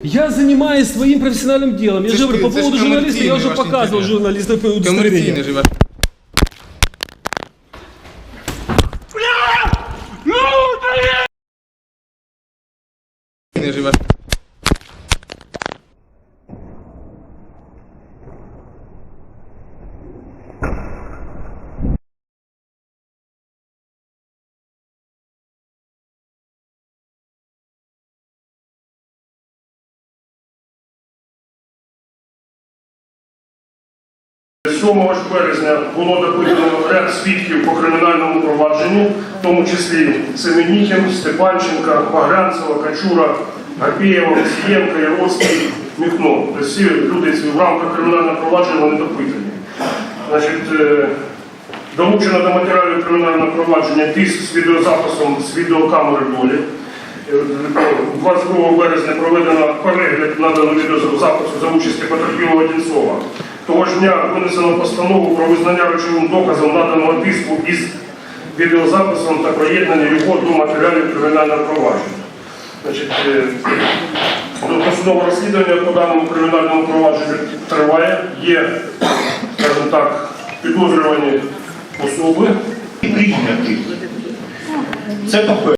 Я занимаюсь своим профессиональным делом. Я Це же ж говорю, по ти- це ж поводу журналиста, я комерційний уже ваш показывал інтерес. журналистов Комерційний удостоверение. живе. Не живе. З 7 ж березня було допитано ряд свідків по кримінальному провадженню, в тому числі Семеніхін, Степанченка, Погрянцева, Качура, Гапієва, Мосієнка, Яровський, Міхно. Всі люди в рамках кримінального провадження вони допитані. Значить, е, долучено до матеріалів кримінального провадження диск з відеозаписом з відеокамери долі. Е, 22 березня проведено перегляд наданого відеозапису за участі потерпілого Одінцова. Того ж дня винесено постанову про визнання речовим доказом наданого диску із відеозаписом та приєднання його до матеріалів кримінального провадження. Значить, е, досудове розслідування по даному кримінальному провадженню триває. Є, скажімо так, підозрювані особи. прийняти. Це по